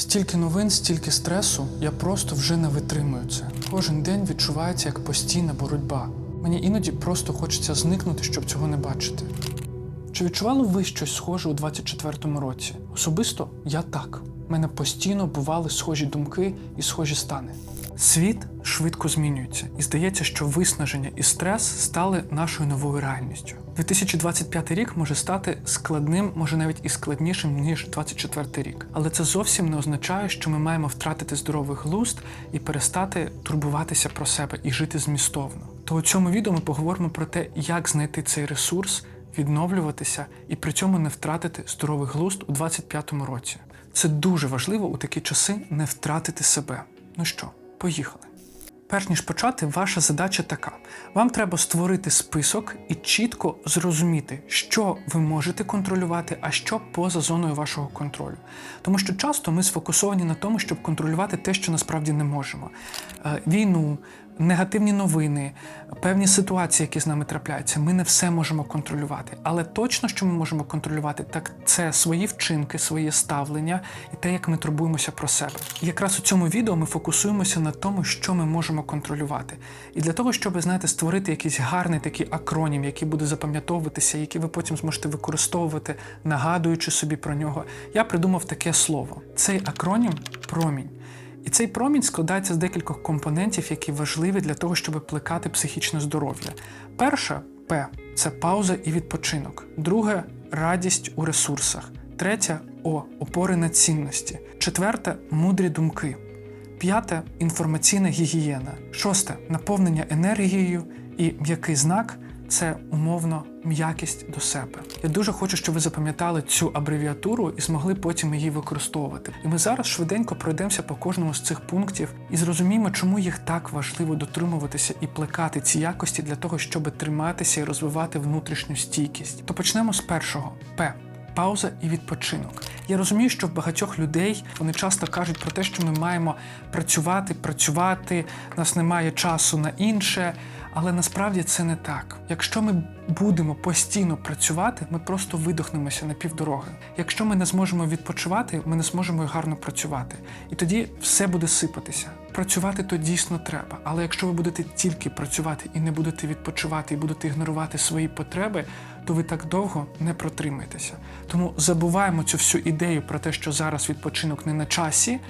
Стільки новин, стільки стресу, я просто вже не витримую це. Кожен день відчувається як постійна боротьба. Мені іноді просто хочеться зникнути, щоб цього не бачити. Чи відчували ви щось схоже у 24-му році? Особисто я так. У мене постійно бували схожі думки і схожі стани. Світ швидко змінюється, і здається, що виснаження і стрес стали нашою новою реальністю. 2025 рік може стати складним, може навіть і складнішим ніж 24 рік. Але це зовсім не означає, що ми маємо втратити здоровий глузд і перестати турбуватися про себе і жити змістовно. То у цьому відео ми поговоримо про те, як знайти цей ресурс, відновлюватися і при цьому не втратити здоровий глузд у 25-му році. Це дуже важливо у такі часи не втратити себе. Ну що, поїхали. Перш ніж почати, ваша задача така: вам треба створити список і чітко зрозуміти, що ви можете контролювати, а що поза зоною вашого контролю. Тому що часто ми сфокусовані на тому, щоб контролювати те, що насправді не можемо: Е, війну, негативні новини, певні ситуації, які з нами трапляються. Ми не все можемо контролювати. Але точно, що ми можемо контролювати, так це свої вчинки, своє ставлення і те, як ми турбуємося про себе. І якраз у цьому відео ми фокусуємося на тому, що ми можемо контролювати. І для того, щоб знаєте, створити якийсь гарний такий акронім, який буде запам'ятовуватися, який ви потім зможете використовувати, нагадуючи собі про нього, я придумав таке слово. Цей акронім промінь. І цей промінь складається з декількох компонентів, які важливі для того, щоб плекати психічне здоров'я. Перша П це пауза і відпочинок. Друге радість у ресурсах. Третя О опори на цінності. Четверте мудрі думки. П'яте інформаційна гігієна. Шосте наповнення енергією і м'який знак це умовно м'якість до себе. Я дуже хочу, щоб ви запам'ятали цю абревіатуру і змогли потім її використовувати. І ми зараз швиденько пройдемося по кожному з цих пунктів і зрозуміємо, чому їх так важливо дотримуватися і плекати ці якості для того, щоб триматися і розвивати внутрішню стійкість. То почнемо з першого П. Пауза і відпочинок. Я розумію, що в багатьох людей вони часто кажуть про те, що ми маємо працювати, працювати, нас немає часу на інше. Але насправді це не так. Якщо ми будемо постійно працювати, ми просто видохнемося на півдороги. Якщо ми не зможемо відпочивати, ми не зможемо гарно працювати. І тоді все буде сипатися. Працювати то дійсно треба. Але якщо ви будете тільки працювати і не будете відпочивати, і будете ігнорувати свої потреби, то ви так довго не протримаєтеся. Тому забуваємо цю всю ідею про те, що зараз відпочинок не на часі,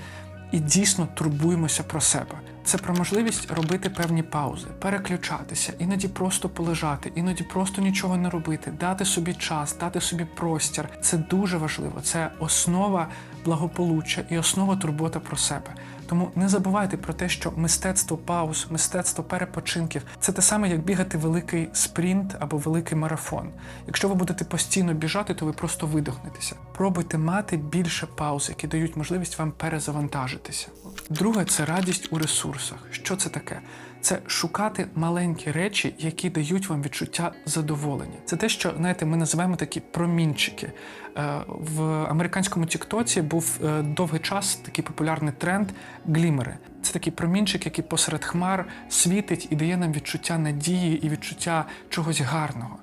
і дійсно турбуємося про себе. Це про можливість робити певні паузи, переключатися, іноді просто полежати, іноді просто нічого не робити, дати собі час, дати собі простір. Це дуже важливо. Це основа благополуччя і основа турбота про себе. Тому не забувайте про те, що мистецтво пауз, мистецтво перепочинків це те саме, як бігати великий спринт або великий марафон. Якщо ви будете постійно біжати, то ви просто видохнетеся. Пробуйте мати більше пауз, які дають можливість вам перезавантажитися. Друге це радість у ресурсах. Що це таке? Це шукати маленькі речі, які дають вам відчуття задоволення. Це те, що знаєте, ми називаємо такі промінчики. Е, В американському Тіктоці був е, довгий час такий популярний тренд глімери. Це такий промінчик, який посеред хмар світить і дає нам відчуття надії і відчуття чогось гарного.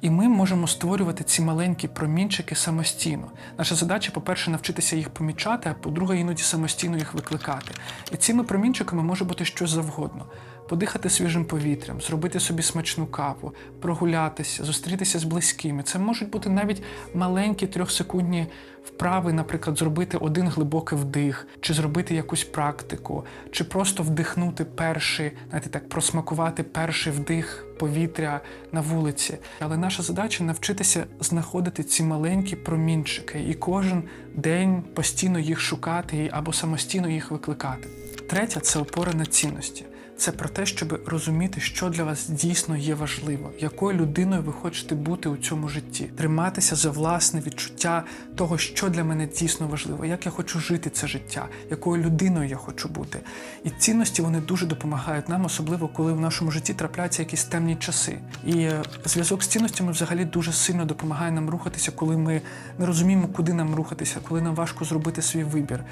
І ми можемо створювати ці маленькі промінчики самостійно. Наша задача, по-перше, навчитися їх помічати, а по-друге, іноді самостійно їх викликати. І цими промінчиками може бути щось завгодно. Подихати свіжим повітрям, зробити собі смачну каву, прогулятися, зустрітися з близькими. Це можуть бути навіть маленькі трьохсекундні вправи, наприклад, зробити один глибокий вдих, чи зробити якусь практику, чи просто вдихнути перший, знаєте, так просмакувати перший вдих повітря на вулиці. Але наша задача навчитися знаходити ці маленькі промінчики і кожен день постійно їх шукати або самостійно їх викликати. Третя це опора на цінності. Це про те, щоб розуміти, що для вас дійсно є важливо, якою людиною ви хочете бути у цьому житті, триматися за власне відчуття того, що для мене дійсно важливо, як я хочу жити це життя, якою людиною я хочу бути. І цінності вони дуже допомагають нам, особливо коли в нашому житті трапляються якісь темні часи. І е, зв'язок з цінностями взагалі дуже сильно допомагає нам рухатися, коли ми не розуміємо, куди нам рухатися, коли нам важко зробити свій вибір.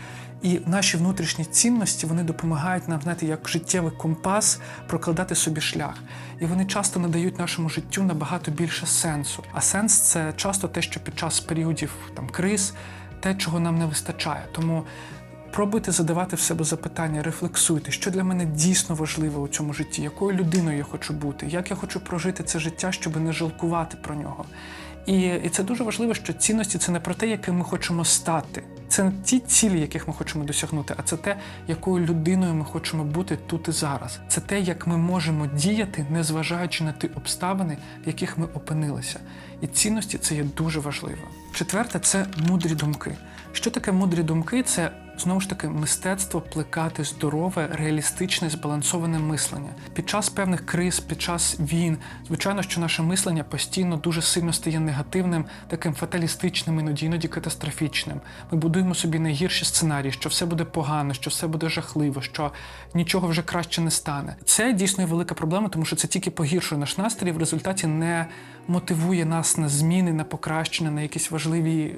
І наші внутрішні цінності вони допомагають нам, знаєте, як життєвий компас прокладати собі шлях. І вони часто надають нашому життю набагато більше сенсу. А сенс це часто те, що під час періодів там криз, те, чого нам не вистачає. Тому Пробуйте задавати в себе запитання, рефлексуйте, що для мене дійсно важливо у цьому житті, якою людиною я хочу бути, як я хочу прожити це життя, щоб не жалкувати про нього. І, і це дуже важливо, що цінності це не про те, яким ми хочемо стати. Це не ті цілі, яких ми хочемо досягнути, а це те, якою людиною ми хочемо бути тут і зараз. Це те, як ми можемо діяти, незважаючи на ті обставини, в яких ми опинилися. І цінності це є дуже важливо. Четверте це мудрі думки. Що таке мудрі думки? Це знову ж таки мистецтво плекати здорове, реалістичне, збалансоване мислення. Під час певних криз, під час війн, звичайно, що наше мислення постійно дуже сильно стає негативним, таким фаталістичним, іноді іноді катастрофічним. Ми будуємо собі найгірші сценарії, що все буде погано, що все буде жахливо, що нічого вже краще не стане. Це дійсно є велика проблема, тому що це тільки погіршує наш настрій, в результаті не мотивує нас на зміни, на покращення, на якісь важливі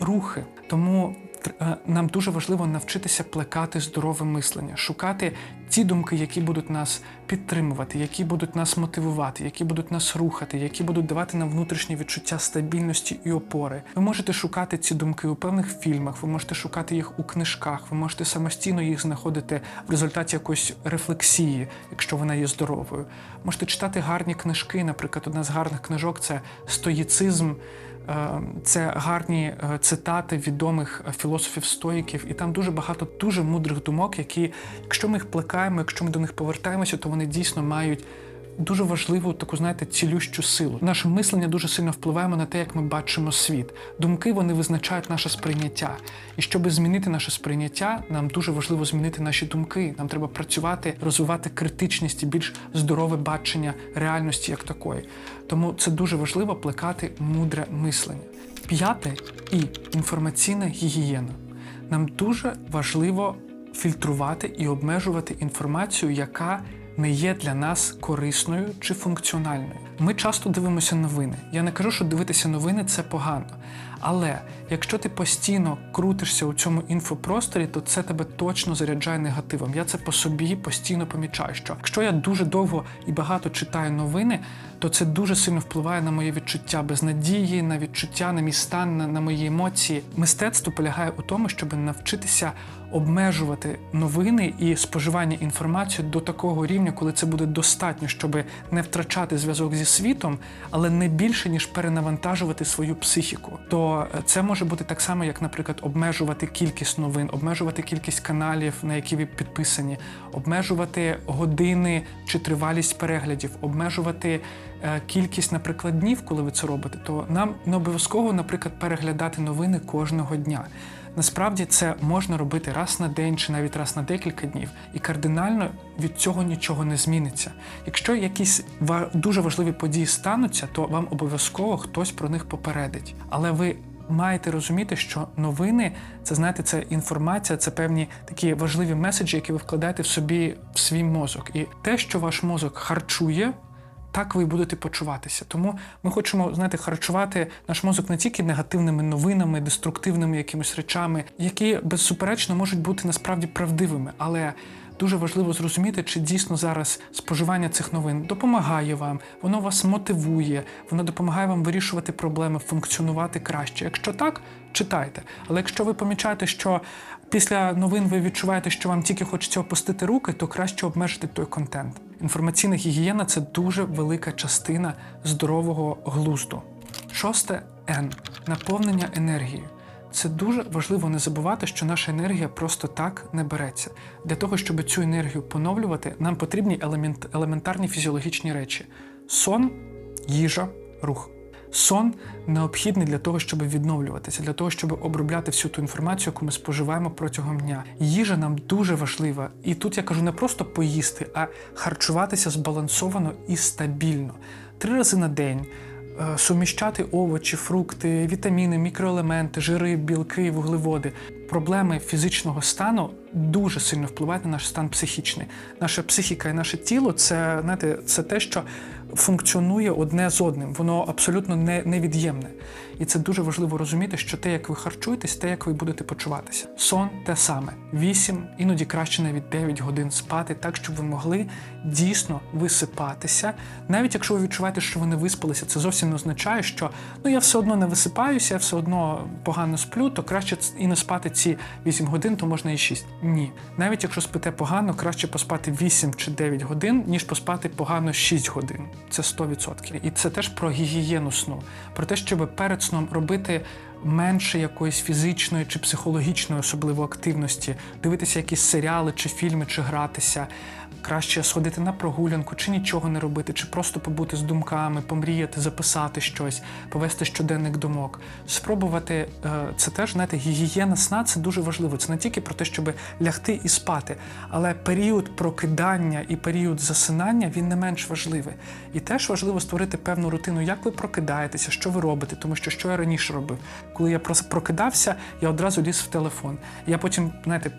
рухи. Тому нам дуже важливо навчитися плекати здорове мислення, шукати ті думки, які будуть нас підтримувати, які будуть нас мотивувати, які будуть нас рухати, які будуть давати нам внутрішнє відчуття стабільності і опори. Ви можете шукати ці думки у певних фільмах, ви можете шукати їх у книжках, ви можете самостійно їх знаходити в результаті якоїсь рефлексії, якщо вона є здоровою. Можете читати гарні книжки. Наприклад, одна з гарних книжок це стоїцизм. Е, Це гарні е, цитати відомих філософів-стоїків, і там дуже багато дуже мудрих думок, які, якщо ми їх плекаємо, якщо ми до них повертаємося, то вони дійсно мають дуже важливу таку, знаєте, цілющу силу. Наше мислення дуже сильно впливає на те, як ми бачимо світ. Думки вони визначають наше сприйняття. І щоб змінити наше сприйняття, нам дуже важливо змінити наші думки. Нам треба працювати, розвивати критичність і більш здорове бачення реальності як такої. Тому це дуже важливо плекати мудре мислення. П'яте і інформаційна гігієна. Нам дуже важливо фільтрувати і обмежувати інформацію, яка не є для нас корисною чи функціональною. Ми часто дивимося новини. Я не кажу, що дивитися новини це погано. Але якщо ти постійно крутишся у цьому інфопросторі, то це тебе точно заряджає негативом. Я це по собі постійно помічаю. Що якщо я дуже довго і багато читаю новини, то це дуже сильно впливає на моє відчуття безнадії, на відчуття, на мій стан, на, на мої емоції. Мистецтво полягає у тому, щоб навчитися обмежувати новини і споживання інформації до такого рівня, коли це буде достатньо, щоб не втрачати зв'язок зі світом, але не більше ніж перенавантажувати свою психіку. То це може бути так само, як, наприклад, обмежувати кількість новин, обмежувати кількість каналів, на які ви підписані, обмежувати години чи тривалість переглядів, обмежувати е, кількість, наприклад, днів, коли ви це робите. То нам не обов'язково, наприклад, переглядати новини кожного дня. Насправді це можна робити раз на день чи навіть раз на декілька днів, і кардинально від цього нічого не зміниться. Якщо якісь дуже важливі події стануться, то вам обов'язково хтось про них попередить. Але ви маєте розуміти, що новини це знаєте, це інформація, це певні такі важливі меседжі, які ви вкладаєте в собі в свій мозок. І те, що ваш мозок харчує так ви будете почуватися. Тому ми хочемо знаєте, харчувати наш мозок не тільки негативними новинами, деструктивними якимись речами, які безсуперечно можуть бути насправді правдивими, але дуже важливо зрозуміти, чи дійсно зараз споживання цих новин допомагає вам, воно вас мотивує, воно допомагає вам вирішувати проблеми, функціонувати краще. Якщо так, читайте. Але якщо ви помічаєте, що після новин ви відчуваєте, що вам тільки хочеться опустити руки, то краще обмежити той контент. Інформаційна гігієна це дуже велика частина здорового глузду. Шосте Н наповнення енергією. Це дуже важливо не забувати, що наша енергія просто так не береться. Для того, щоб цю енергію поновлювати, нам потрібні елемент, елементарні фізіологічні речі: сон, їжа, рух. Сон необхідний для того, щоб відновлюватися, для того, щоб обробляти всю ту інформацію, яку ми споживаємо протягом дня. Їжа нам дуже важлива. І тут я кажу не просто поїсти, а харчуватися збалансовано і стабільно. Три рази на день. е, Суміщати овочі, фрукти, вітаміни, мікроелементи, жири, білки, вуглеводи. Проблеми фізичного стану дуже сильно впливають на наш стан психічний. Наша психіка і наше тіло це, знаєте, це те, що функціонує одне з одним, воно абсолютно не, невід'ємне. І це дуже важливо розуміти, що те, як ви харчуєтесь, те, як ви будете почуватися. Сон те саме: 8, іноді краще навіть 9 годин спати, так щоб ви могли дійсно висипатися. Навіть якщо ви відчуваєте, що ви не виспалися, це зовсім не означає, що ну я все одно не висипаюся, я все одно погано сплю, то краще і не спати ці 8 годин, то можна і 6. Ні. Навіть якщо спите погано, краще поспати 8 чи 9 годин, ніж поспати погано 6 годин. Це 100%. І це теж про гігієну сну, про те, щоб перед сном робити менше якоїсь фізичної чи психологічної особливо активності, дивитися якісь серіали чи фільми, чи гратися. Краще сходити на прогулянку, чи нічого не робити, чи просто побути з думками, помріяти, записати щось, повести щоденник думок. Спробувати е, це теж знаєте, гігієна сна це дуже важливо. Це не тільки про те, щоб лягти і спати, але період прокидання і період засинання він не менш важливий. І теж важливо створити певну рутину, як ви прокидаєтеся, що ви робите, тому що що я раніше робив. Коли я прос- прокидався, я одразу ліз в телефон. Я потім, знаєте,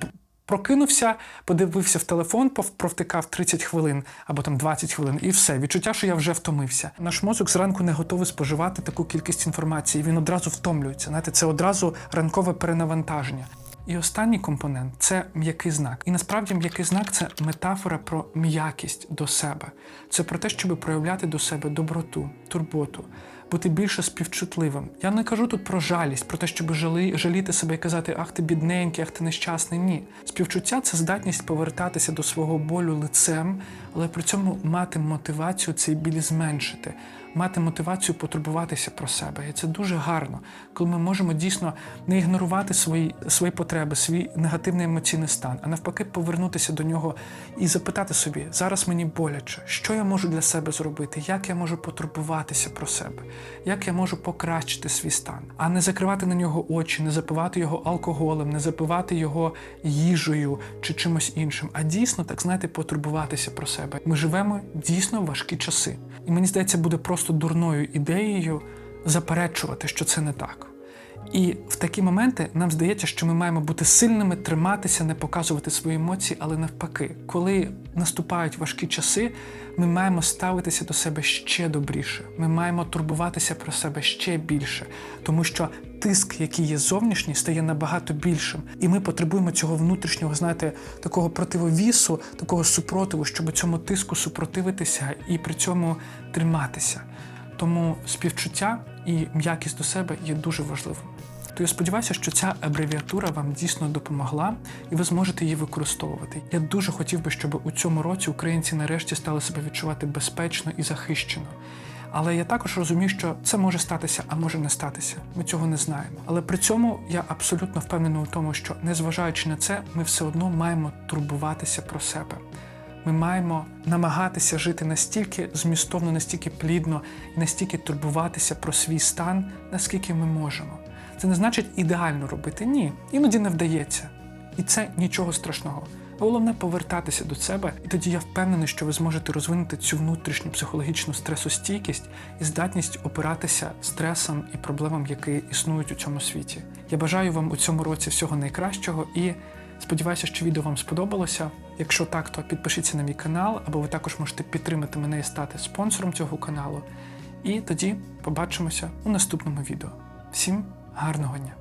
Прокинувся, подивився в телефон, провтикав 30 хвилин або там 20 хвилин, і все. Відчуття, що я вже втомився. Наш мозок зранку не готовий споживати таку кількість інформації. Він одразу втомлюється. Знаєте, це одразу ранкове перенавантаження. І останній компонент це м'який знак. І насправді м'який знак це метафора про м'якість до себе. Це про те, щоб проявляти до себе доброту, турботу, бути більше співчутливим. Я не кажу тут про жалість, про те, щоб жали, жаліти себе і казати, ах ти бідненький, ах ти нещасний. Ні. Співчуття це здатність повертатися до свого болю лицем, але при цьому мати мотивацію цей біль зменшити, мати мотивацію потурбуватися про себе. І це дуже гарно, коли ми можемо дійсно не ігнорувати свої, свої потреби, свій негативний емоційний стан, а навпаки, повернутися до нього і запитати собі: зараз мені боляче, що я можу для себе зробити, як я можу потурбуватися про себе, як я можу покращити свій стан, а не закривати на нього очі, не запивати його алкоголем, не запивати його їжею чи чимось іншим, а дійсно, так знаєте, потурбуватися про себе. Ми живемо дійсно важкі часи. І мені здається, буде просто дурною ідеєю заперечувати, що це не так. І в такі моменти нам здається, що ми маємо бути сильними, триматися, не показувати свої емоції, але навпаки, коли наступають важкі часи, ми маємо ставитися до себе ще добріше. Ми маємо турбуватися про себе ще більше, тому що тиск, який є зовнішній, стає набагато більшим, і ми потребуємо цього внутрішнього, знаєте, такого противовісу, такого супротиву, щоб цьому тиску супротивитися і при цьому триматися. Тому співчуття і м'якість до себе є дуже важливим. То я сподіваюся, що ця абревіатура вам дійсно допомогла, і ви зможете її використовувати. Я дуже хотів би, щоб у цьому році українці нарешті стали себе відчувати безпечно і захищено. Але я також розумію, що це може статися, а може не статися. Ми цього не знаємо. Але при цьому я абсолютно впевнений у тому, що незважаючи на це, ми все одно маємо турбуватися про себе. Ми маємо намагатися жити настільки змістовно, настільки плідно і настільки турбуватися про свій стан, наскільки ми можемо. Це не значить ідеально робити. Ні, іноді не вдається. І це нічого страшного. Головне повертатися до себе, і тоді я впевнений, що ви зможете розвинути цю внутрішню психологічну стресостійкість і здатність опиратися стресам і проблемам, які існують у цьому світі. Я бажаю вам у цьому році всього найкращого і сподіваюся, що відео вам сподобалося. Якщо так, то підпишіться на мій канал, або ви також можете підтримати мене і стати спонсором цього каналу. І тоді побачимося у наступному відео. Всім гарного дня!